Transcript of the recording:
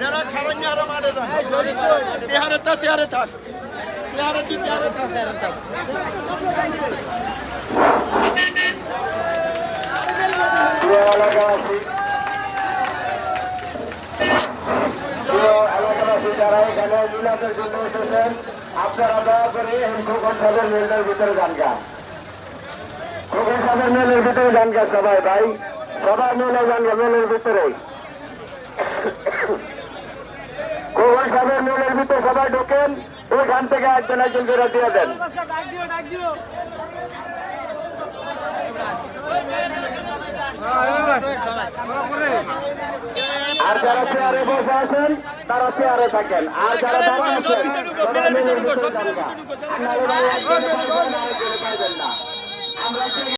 যারা খারাঙ্গা আরও মারে চেহারে থাক চেহারে থাক। চেহারে কি যারা এখানে মিলাদের জন্য এসেছেন। আপনারা দয়া করে খোকন সাহেবের মেলের ভিতরে যান গা। খোকন সাহেবের মেলের ভিতরে যান গা সবাই, ভাই। সবাই মেলে যান গা, মেলের ভিতরে। খোকন সাহেবের মেলের ভিতরে সবাই ঢোকেন। ওইখান থেকে একজন একজন করে দিয়ে দেন। আর যারা চেয়ারে বসে আছেন তারা চেয়ারে থাকেন। আর যারা দাঁড়া আছেন